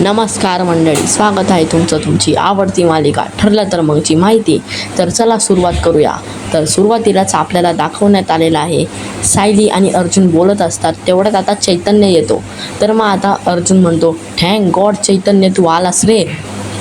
नमस्कार मंडळी स्वागत आहे तुमचं तुमची आवडती मालिका ठरलं तर मगची माहिती. तर चला सुरुवात करूया. तर सुरुवातीलाच आपल्याला दाखवण्यात आलेलं आहे सायली आणि अर्जुन बोलत असतात तेवढ्यात आता चैतन्य येतो. तर मग आता अर्जुन म्हणतो थँक गॉड चैतन्य तू आलास रे.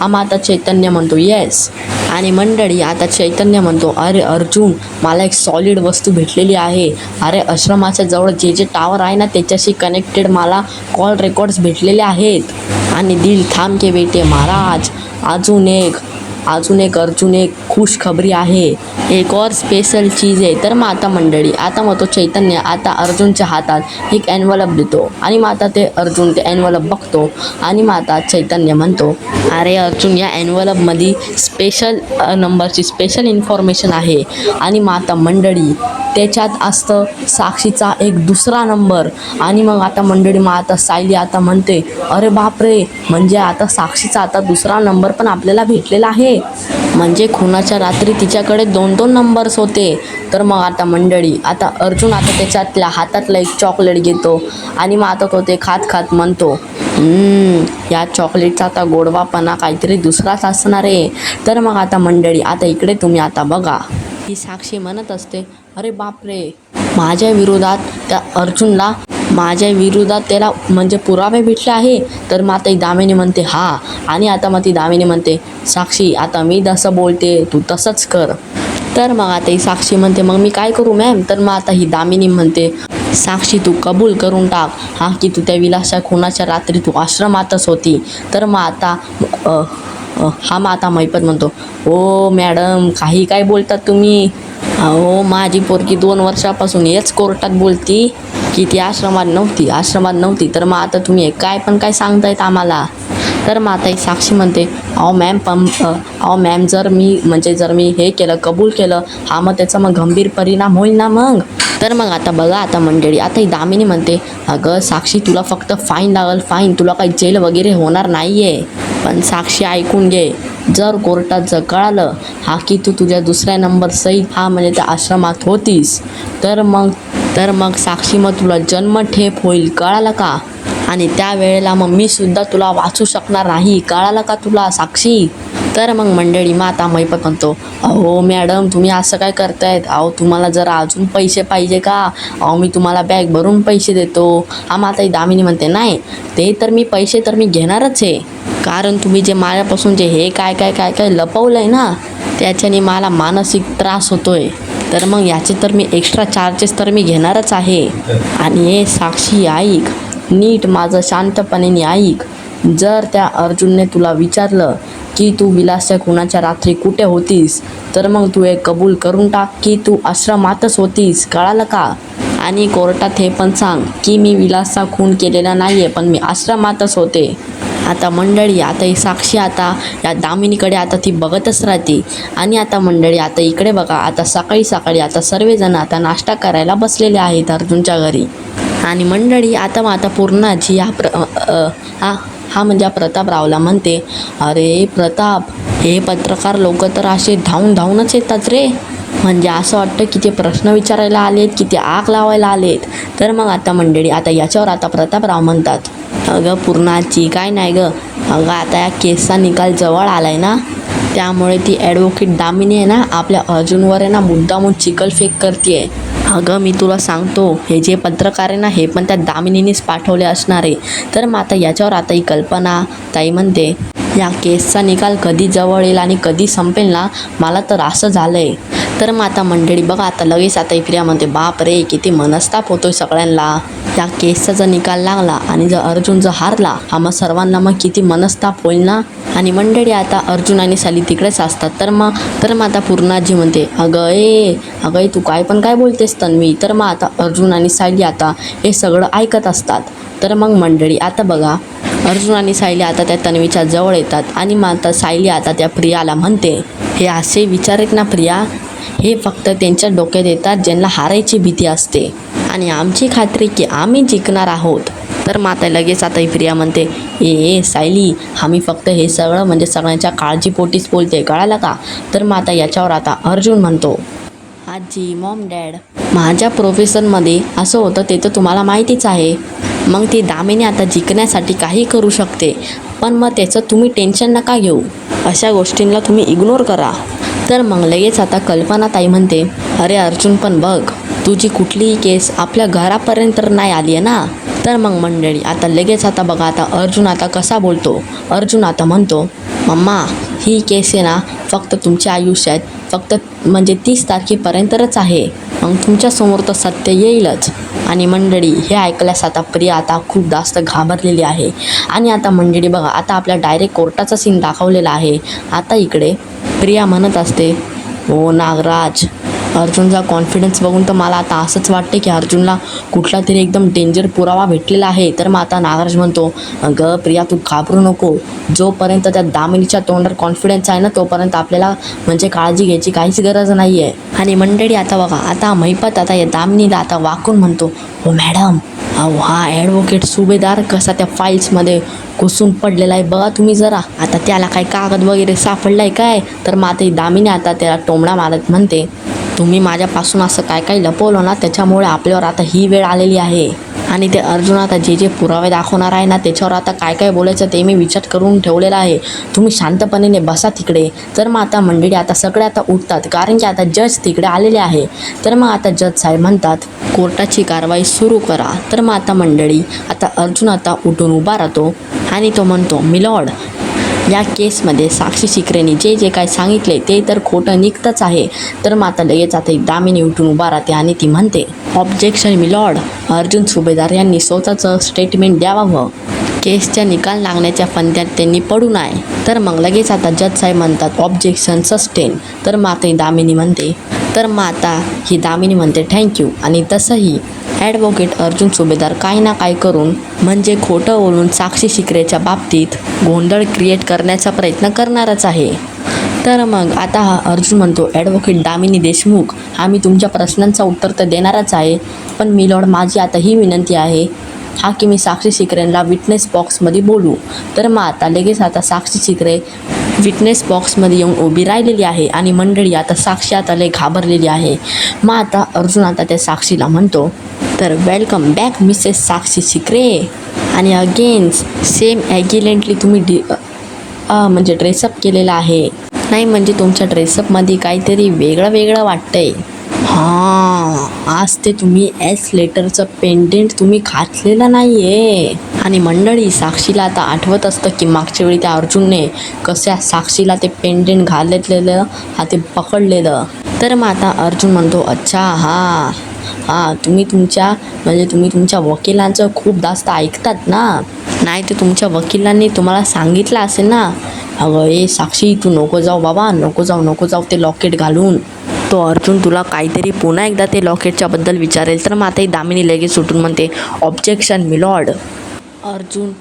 हा मग आता चैतन्य म्हणतो येस आणि मंडळी आता चैतन्य म्हणतो अरे अर्जुन मला एक सॉलिड वस्तू भेटलेली आहे. अरे आश्रमाच्या जवळ जे जे टावर आहे ना त्याच्याशी कनेक्टेड मला कॉल रेकॉर्ड्स भेटलेले आहेत. आणि दिल थांब के बेटे महाराज अजून एक अजून एक अर्जुन एक खुश खबरी आहे. एक और स्पेशल चीज आहे. तर माता मंडळी आता मग तो चैतन्य आता अर्जुनच्या हातात एक ॲन्वलप देतो. आणि मग आता ते अर्जुन ते ॲन्वलप बघतो. आणि मग आता चैतन्य म्हणतो अरे अर्जुन या ॲन्वलपमध्ये स्पेशल नंबरची स्पेशल इन्फॉर्मेशन आहे. आणि माता मंडळी त्याच्यात असतं साक्षीचा एक दुसरा नंबर आणि मग आता मंडळी मग आता सायली आता म्हणते अरे बापरे म्हणजे आता साक्षीचा आता दुसरा नंबर पण आपल्याला भेटलेला आहे. म्हणजे खुनाच्या रात्री तिच्याकडे दोन दोन नंबर्स होते. तर मग आता मंडळी आता अर्जुन आता त्याच्यातल्या हातातला एक चॉकलेट घेतो आणि मग आता तो ते खात खात म्हणतो या चॉकलेटचा आता गोडवापणा काहीतरी दुसराच असणार आहे. तर मग आता मंडळी आता इकडे तुम्ही आता बघा. ही साक्षी म्हणत असते अरे बापरे माझ्या विरोधात त्या अर्जुनला माझ्या विरोधात त्याला म्हणजे पुरावे भेटले आहे. तर मग आता ही दामिनी म्हणते हा. आणि आता मग ती दामिनी म्हणते साक्षी आता मी जसं बोलते तू तसंच कर. तर मग आता ही साक्षी म्हणते मग मी काय करू मॅम तर मग आता ही दामिनी म्हणते साक्षी तू कबूल करून टाक. हा की तू त्या विलासच्या खुनाच्या रात्री तू आश्रमातच होती. तर मग आता हा मग आता मैपत म्हणतो ओ मॅडम काही काय बोलतात तुम्ही? हो माझी पोरगी दोन वर्षापासून हेच कोर्टात बोलती. की ती आश्रमात नव्हती आश्रमात नव्हती. तर मग आता तुम्ही काय पण काय सांगतायत आम्हाला. तर मग आता एक साक्षी म्हणते अहो मॅम पम अहो मॅम जर मी म्हणजे जर मी हे केलं कबूल केलं हा मग त्याचा मग गंभीर परिणाम होईल ना मग? तर मग आता बघा आता मंडळी आता ही दामिनी म्हणते अगं साक्षी तुला फक्त फाईन लागल फाईन तुला काही जेल वगैरे होणार नाही आहे पण साक्षी ऐकून घे. जर कोर्टात जर कळालं हा की तू तुझ्या दुसऱ्या नंबर सहित हा म्हणजे त्या आश्रमात होतीस. तर मग तर मग साक्षी मग तुला जन्मठेप होईल कळालं का? आणि त्यावेळेला मग मी सुद्धा तुला वाचू शकणार नाही कळालं का तुला साक्षी? तर मग मंडळी माता मैप मैपत म्हणतो अहो मॅडम तुम्ही असं काय करतायत? अहो तुम्हाला जर अजून पैसे पाहिजे का? अहो मी तुम्हाला बॅग भरून पैसे देतो. हा दामिनी म्हणते नाही ते तर मी पैसे तर मी घेणारच आहे. कारण तुम्ही जे माझ्यापासून जे हे काय काय काय काय लपवलं आहे ना त्याच्याने मला मानसिक त्रास होतोय. तर मग याचे तर मी एक्स्ट्रा चार्जेस तर मी घेणारच आहे. आणि हे साक्षी ऐक नीट माझं शांतपणे ऐक. जर त्या अर्जुनने तुला विचारलं की तू विलासच्या खुनाच्या रात्री कुठे होतीस तर मग तू हे कबूल करून टाक की तू आश्रमातच होतीस कळालं का? आणि कोर्टात हे पण सांग की मी विलासचा खून केलेला नाही आहे पण मी आश्रमातच होते. आता मंडळी आता ही साक्षी आता या दामिनीकडे आता ती बघतच राहते. आणि आता मंडळी आता इकडे बघा आता सकाळी सकाळी आता सर्वजण आता नाश्ता करायला बसलेले आहेत अर्जुनच्या घरी. आणि मंडळी आता मग आता पूर्णाची या प्र हा हा म्हणजे हा प्रतापरावला म्हणते अरे प्रताप हे पत्रकार लोक तर असे धावून धावूनच येतात रे. म्हणजे असं वाटतं की ते प्रश्न विचारायला आलेत की ते आग लावायला आलेत. तर मग आता मंडळी आता याच्यावर आता प्रतापराव म्हणतात अगं पूर्णाची काय नाही गं. अगं आता या केसचा निकाल जवळ आलाय ना. त्यामुळे ती ॲडव्होकेट दामिनी आहे ना आपल्या अर्जुनवर आहे ना मुद्दामून चिकलफेक करते अगं मी तुला सांगतो हे जे पत्रकार आहे ना हे पण त्या दामिनीनेच पाठवले असणार आहे. तर मग आता याच्यावर आता ही कल्पना ताई म्हणते या केसचा निकाल कधी जवळ येईल आणि कधी संपेल ना मला तर असं झालं आहे तर मग आता मंडळी बघा आता लगेच आता ही प्रिया म्हणते बाप रे किती मनस्ताप होतोय सगळ्यांना. त्या केसचा जर निकाल लागला आणि जर अर्जुन जर हारला हा मग सर्वांना मग किती मनस्ताप होईल ना? आणि मंडळी आता अर्जुन आणि साली तिकडेच असतात. तर मग तर मग आता पूर्णाजी म्हणते अगं ए अगं तू काय पण काय बोलतेस तन्वी? तर मग आता अर्जुन आणि सायली आता हे सगळं ऐकत असतात. तर मग मंडळी आता बघा अर्जुन आणि सायली आता त्या तन्वीच्या जवळ येतात आणि मग आता सायली आता त्या प्रियाला म्हणते हे असे विचार आहेत ना प्रिया? हे फक्त त्यांच्या डोक्यात येतात ज्यांना हारायची भीती असते. आणि आमची खात्री की आम्ही जिंकणार आहोत. तर माता लगेच आता प्रिया म्हणते ए ए सायली आम्ही फक्त हे सगळं म्हणजे सगळ्यांच्या काळजीपोटीच बोलते कळालं का? तर माता याच्यावर आता अर्जुन म्हणतो आजी मॉम डॅड माझ्या प्रोफेशनमध्ये असं होतं ते तर तुम्हाला माहितीच आहे. मग ती दामिनी आता जिंकण्यासाठी काही करू शकते पण मग त्याचं तुम्ही टेन्शन नका घेऊ. अशा गोष्टींना तुम्ही इग्नोर करा. तर मग लगेच आता कल्पना ताई म्हणते अरे अर्जुन पण बघ तुझी कुठलीही केस आपल्या घरापर्यंत तर नाही आली आहे ना? तर मग मंडळी आता लगेच आता बघा आता अर्जुन आता कसा बोलतो? अर्जुन आता म्हणतो मम्मा ही केस आहे ना फक्त तुमच्या आयुष्यात फक्त म्हणजे तीस तारखेपर्यंतच आहे. मग तुमच्यासमोर तर सत्य येईलच. आणि मंडळी हे ऐकल्यास आता प्रिया आता खूप जास्त घाबरलेली आहे. आणि आता मंडळी बघा आता आपल्या डायरेक्ट कोर्टाचा सीन दाखवलेला आहे. आता इकडे प्रिया म्हणत असते ओ नागराज अर्जुनचा कॉन्फिडन्स बघून तर मला आता असंच वाटते की अर्जुनला कुठला तरी एकदम डेंजर पुरावा भेटलेला आहे. तर मग आता नागराज म्हणतो ग प्रिया तू घाबरू नको. जोपर्यंत त्या दामिनीच्या तोंडावर कॉन्फिडन्स आहे ना तोपर्यंत आपल्याला म्हणजे काळजी घ्यायची काहीच गरज नाही आहे आणि मंडळी आता बघा आता महिपत आता या दामिनीला आता वाकून म्हणतो हो मॅडम अहो हा ॲडव्होकेट सुभेदार कसा त्या फाईल्समध्ये घुसून पडलेला आहे. बघा तुम्ही जरा आता त्याला काही कागद वगैरे सापडला आहे काय? तर मग आता दामिनी आता त्याला टोमडा मारत म्हणते तुम्ही माझ्यापासून असं काय काय लपवलं ना त्याच्यामुळे आपल्यावर आता ही वेळ आलेली आहे. आणि ते अर्जुन आता जे जे पुरावे दाखवणार आहे ना त्याच्यावर आता काय काय बोलायचं ते मी विचार करून ठेवलेलं आहे. तुम्ही शांतपणे बसा तिकडे. तर मग आता मंडळी आता सगळे आता उठतात कारण की आता जज तिकडे आलेले आहे. तर मग आता जज साहेब म्हणतात कोर्टाची कारवाई सुरू करा. तर मग आता मंडळी आता अर्जुन आता उठून उभा राहतो आणि तो म्हणतो मिलॉड या केसमध्ये साक्षी शिकरेने जे जे काय सांगितले ते तर खोटं निघतंच आहे. तर मग आता लगेच आता एक दामिनी उठून उभा राहते आणि ती म्हणते ऑब्जेक्शन मिलॉर्ड अर्जुन सुभेदार यांनी स्वतःचं स्टेटमेंट द्यावं. केसच्या निकाल लागण्याच्या फंद्यात त्यांनी पडू नये. तर मग लगेच आता जज साहेब म्हणतात ऑब्जेक्शन सस्टेन तर माता ही दामिनी म्हणते तर मग आता ही दामिनी म्हणते थँक्यू आणि तसंही ॲडव्होकेट अर्जुन सुभेदार काही ना काय करून म्हणजे खोटं बोलून साक्षी शिकरेच्या बाबतीत गोंधळ क्रिएट करण्याचा प्रयत्न करणारच आहे. तर मग आता हा अर्जुन म्हणतो ॲडव्होकेट दामिनी देशमुख आम्ही तुमच्या प्रश्नांचं उत्तर तर देणारच आहे पण मी लॉर्ड माझी आता ही विनंती आहे हा की मी साक्षी शिकरेला विटनेस बॉक्समध्ये बोलू. तर मग आता लगेच आता साक्षी शिकरे विटनेस बॉक्समध्ये येऊन उभी राहिलेली आहे आणि मंडळी आता साक्षी आता लय घाबरलेली आहे. मग आता अर्जुन आता त्या साक्षीला म्हणतो तर welcome back Mrs Sakshi Shikre आणि अगेन्स सेम ॲगिलेंटली तुम्ही डि म्हणजे ड्रेसअप केलेला आहे. नाही म्हणजे तुमच्या ड्रेसअपमध्ये काहीतरी वेगळं वेगळं वाटतंय. हां आज ते तुम्ही एस लेटरचं पेंडेंट तुम्ही घातलेलं नाही आहे आणि मंडळी साक्षीला आता आठवत असतं की मागच्या वेळी त्या अर्जुनने कशा साक्षीला ते पेंडेंट घालतलेलं हा ते पकडलेलं. तर मग आता अर्जुन म्हणतो अच्छा हां. हां तुम्ही तुमच्या म्हणजे तुम्ही तुमच्या वकिलांचं खूप जास्त ऐकतात ना? नाही तर तुमच्या वकिलांनी तुम्हाला सांगितलं असेल ना? अगं ए साक्षी तू नको जाऊ बाबा नको जाऊ नको जाऊ ते लॉकेट घालून. तो अर्जुन तुला काहीतरी पुन्हा एकदा ते लॉकेटच्याबद्दल विचारेल तर मग दामिनी लगेच सुटून म्हणते ऑब्जेक्शन मिलॉर्ड अर्जुन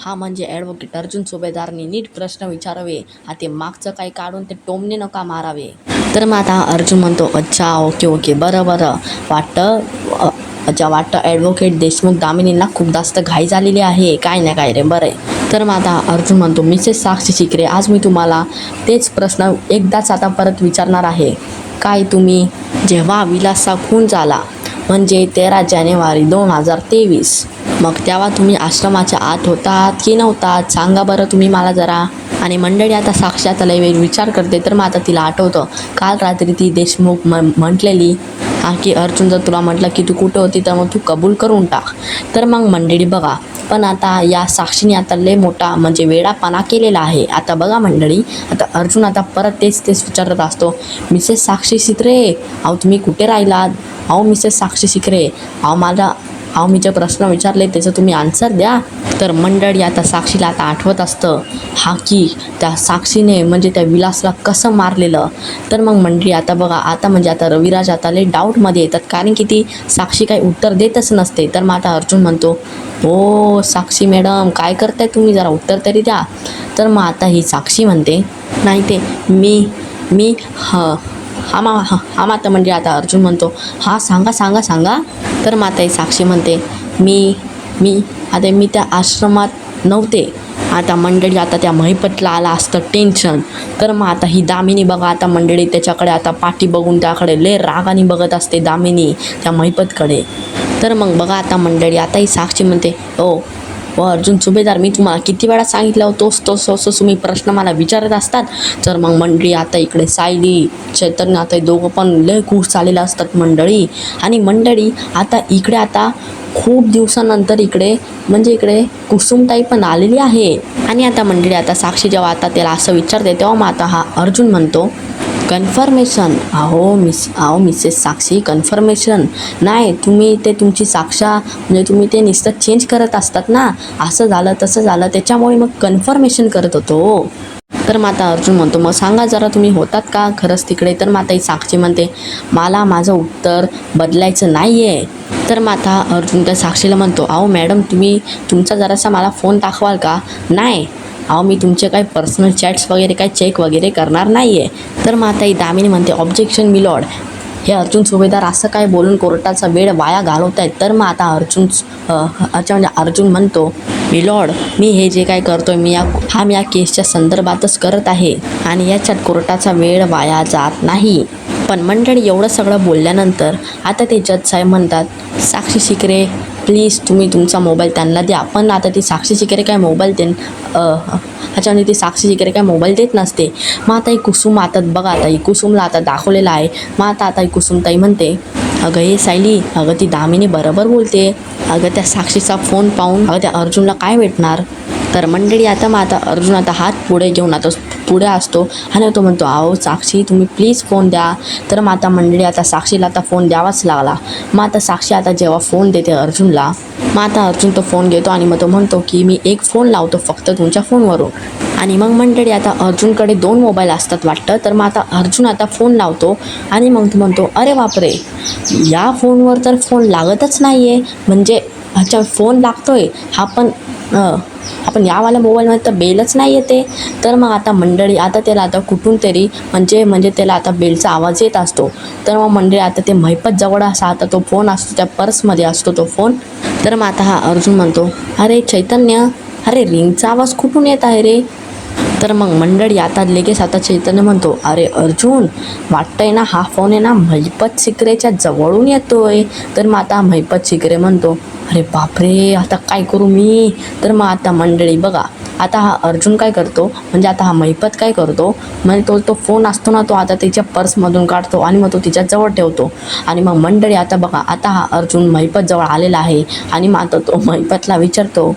हा म्हणजे ॲडव्होकेट अर्जुन सुभेदारनी नीट प्रश्न विचारावे. हा ते मागचं काही काढून ते टोमने नका मारावे. तर मग आता अर्जुन म्हणतो अच्छा ओके ओके बरं बरं. वाटतं अच्छा वाटतं ॲडव्होकेट देशमुख दामिनींना खूप जास्त घाई झालेली आहे. काय नाही काय रे बरं आहे. तर मग आता अर्जुन म्हणतो मिसेस साक्षी शिकरे आज मी तुम्हाला तेच प्रश्न एकदाच आता परत विचारणार आहे. काय तुम्ही जेव्हा विलासचा खून झाला म्हणजे तेरा जानेवारी दोन हजार तेवीस मग तेव्हा तुम्ही आश्रमाच्या आत होतात की नव्हतात? सांगा बरं तुम्ही मला जरा. आणि मंडळी आता साक्षात वेळ विचार करते तर मग आता तिला आठवतं. काल रात्री ती देशमुख म म्हटलेली हा की अर्जुन जर तुला म्हटलं की तू कुठं होती तर मग तू कबूल करून टाक. तर मग मंडळी बघा पण आता या साक्षीने आता लय मोठा म्हणजे वेडापणा केलेला आहे. आता बघा मंडळी आता अर्जुन आता परत तेच तेच विचारत असतो मिसेस साक्षी शिकरे अहो तुम्ही कुठे राहिलात? अहो मिसेस साक्षी सिकरे अहो माझा अहो मी जे प्रश्न विचारले त्याचं तुम्ही आन्सर द्या. तर मंडळी आता साक्षीला आता आठवत असतं. हा की त्या साक्षीने म्हणजे त्या विलासला कसं मारलेलं? तर मग मंडळी आता बघा आता म्हणजे आता रविराज आता लय डाऊटमध्ये येतात. कारण की ती साक्षी काही उत्तर देतच नसते. तर मग आता अर्जुन म्हणतो हो साक्षी मॅडम काय करताय तुम्ही? जरा उत्तर तरी द्या. तर मग आता ही साक्षी म्हणते नाही ते मी मी ह हा मा हा हा माता म्हणजे आता अर्जुन म्हणतो हा सांगा सांगा सांगा. तर माताई साक्षी म्हणते मी मी आता मी त्या आश्रमात नव्हते. आता मंडळी आता त्या महिपतला आला असतं टेन्शन तर मग आता ही दामिनी बघा आता मंडळी त्याच्याकडे आता पाठी बघून त्याकडे लय रागाने बघत असते दामिनी त्या महिपतकडे. तर मग बघा आता मंडळी आता ही साक्षी म्हणते ओ व अर्जुन सुभेदार मी तुम्हाला किती वेळा सांगितलं हो, तोच तोच तोच तुम्ही प्रश्न मला विचारत असतात. तर मग मंडळी आता इकडे सायली चैतन्य आता दोघं पण लय खुश झालेलं असतात मंडळी. आणि मंडळी आता इकडे आता खूप दिवसानंतर इकडे म्हणजे इकडे कुसुमताई पण आलेली आहे. आणि आता मंडळी आता साक्षी जेव्हा आता त्याला असं विचारते तेव्हा मग आता हा अर्जुन म्हणतो कन्फर्मेशन अहो मिस अहो मिसेस साक्षी कन्फर्मेशन नाही तुम्ही ते तुमची साक्षा म्हणजे तुम्ही ते नुसतं चेंज करत असतात ना. असं झालं तसं झालं त्याच्यामुळे मग कन्फर्मेशन करत होतो. तर मग आता अर्जुन म्हणतो मग सांगा जरा तुम्ही होतात का? खरंच तिकडे? तर माता ही साक्षी म्हणते मला माझं उत्तर बदलायचं नाही आहे तर मग आता अर्जुन त्या साक्षीला म्हणतो अहो मॅडम तुम्ही तुमचा जरासा मला फोन दाखवाल का? नाही. अहो मी तुमचे काही पर्सनल चॅट्स वगैरे काही चेक वगैरे करणार नाही आहे तर मग आता ही दामिनी म्हणते ऑब्जेक्शन मिलॉड हे अर्जुन सुभेदार असं काय बोलून कोर्टाचा वेळ वाया घालवत आहेत तर मग आता अर्जुन अच्छा म्हणजे अर्जुन म्हणतो मिलॉड मी हे जे काय करतो मी या हा मी या केसच्या संदर्भातच करत आहे आणि याच्यात कोर्टाचा वेळ वाया जात नाही. पण मंडळी एवढं सगळं बोलल्यानंतर आता ते जज साहेब म्हणतात साक्षी शिकरे प्लीज तुम्ही तुमचा मोबाईल त्यांना द्या. पण आता ती साक्षी शिकरे काय मोबाईल देन ह्याच्यामध्ये ती साक्षी शिकरे काय मोबाईल देत नसते. मग आता ही कुसुम आता बघा आता ही कुसुमला आता दाखवलेला आहे. मग आता आता ही कुसुमताई म्हणते अगं हे सायली अगं ती दामिनी बरोबर बोलते. अगं त्या साक्षीचा फोन पाहून अगं त्या अर्जुनला काय भेटणार? तर मंडळी आता मग आता अर्जुन आता हात पुढे घेऊन आता पुढे असतो. आणि तो म्हणतो अहो साक्षी तुम्ही प्लीज फोन द्या. तर मग आता मंडळी आता साक्षीला आता फोन द्यावाच लागला. मग आता साक्षी आता जेव्हा फोन देते अर्जुनला मग आता अर्जुन तो फोन घेतो आणि मग तो म्हणतो की मी एक फोन लावतो फक्त तुमच्या फोनवरून आणि मग मंडळी आता अर्जुनकडे दोन मोबाईल असतात वाटतं. तर मग आता अर्जुन आता फोन लावतो आणि मग तो म्हणतो अरे बापरे या फोनवर तर फोन लागतच नाही आहे म्हणजे अच्छा फोन लागतो आहे हा पण आपण यावाल्या मोबाईलमध्ये तर बेलच नाही येते. तर मग आता मंडळी आता त्याला आता कुठून तरी म्हणजे म्हणजे त्याला आता बेलचा आवाज येत असतो. तर मग मंडळी आता ते महिपत जवळ असा आता तो फोन असतो त्या पर्समध्ये असतो तो फोन. तर मग आता हा अर्जुन म्हणतो अरे चैतन्य अरे रिंगचा आवाज कुठून येत आहे रे? तर मग मंडळी आता लगेच आता चैतन्य म्हणतो अरे अर्जुन वाटतंय ना हा फोन आहे ना महिपत सिकरेच्या जवळून येतोय. तर मग आता महिपत सिकरे म्हणतो अरे बापरे आता काय करू मी? तर मग आता मंडळी बघा आता हा अर्जुन काय करतो म्हणजे आता हा महिपत काय करतो म्हणजे तो तो फोन असतो ना तो आता तिच्या पर्समधून काढतो आणि मग तो तिच्या जवळ ठेवतो. आणि मग मंडळी आता बघा आता हा अर्जुन महिपत जवळ आलेला आहे आणि मग आता तो महिपतला विचारतो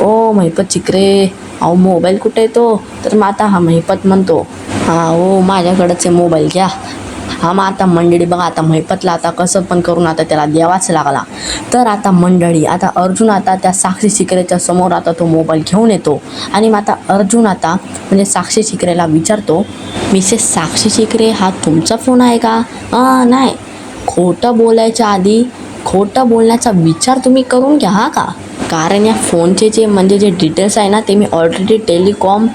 ओ महिपत चिकरे अहो मोबाईल कुठे येतो तर मग आता हा महिपत म्हणतो. हा हो, ओ माझ्याकडंच आहे मोबाईल घ्या. हा मग आता मंडळी बघा आता महिपतला आता कसं पण करून आता त्याला द्यावाच लागला. तर आता मंडळी आता अर्जुन आता त्या साक्षी शिकरेच्या समोर आता तो मोबाईल घेऊन येतो. आणि मग आता अर्जुन आता म्हणजे साक्षी शिकरेला विचारतो मिसेस साक्षी शिकरे हा तुमचा फोन आहे का? नाही. खोटं बोलायच्या आधी खोटं बोलण्याचा विचार तुम्ही करून घ्या हा का? कारण या फोनचे जे म्हणजे जे डिटेल्स आहे ना ते मी ऑलरेडी टेलिकॉम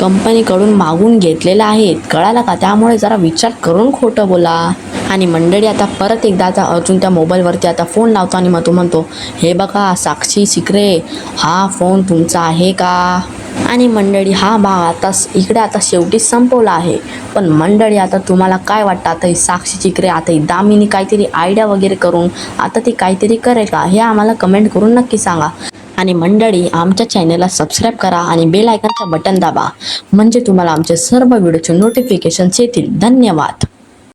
कंपनीकडून मागून घेतलेलं आहेत. कळालं का? त्यामुळे जरा विचार करून खोटं बोला. आणि मंडळी आता परत एकदा आता अर्जुन त्या मोबाईलवरती आता फोन लावतो आणि मग तो म्हणतो हे बघा साक्षी सिकरे हा फोन तुमचा आहे का? आणि मंडळी हा भाग आता इकडे आता शेवटी संपवला आहे. पण मंडळी आता तुम्हाला काय वाटतं? आता ही साक्षी चिकरे आता ही दामिनी काहीतरी आयडिया वगैरे करून आता ती काहीतरी करेल का? हे आम्हाला कमेंट करून नक्की सांगा. आणि मंडळी आमच्या चॅनलला सबस्क्राईब करा आणि बेल आयकनचा बटन दाबा. म्हणजे तुम्हाला आमचे सर्व व्हिडिओचे नोटिफिकेशन्स येतील. धन्यवाद.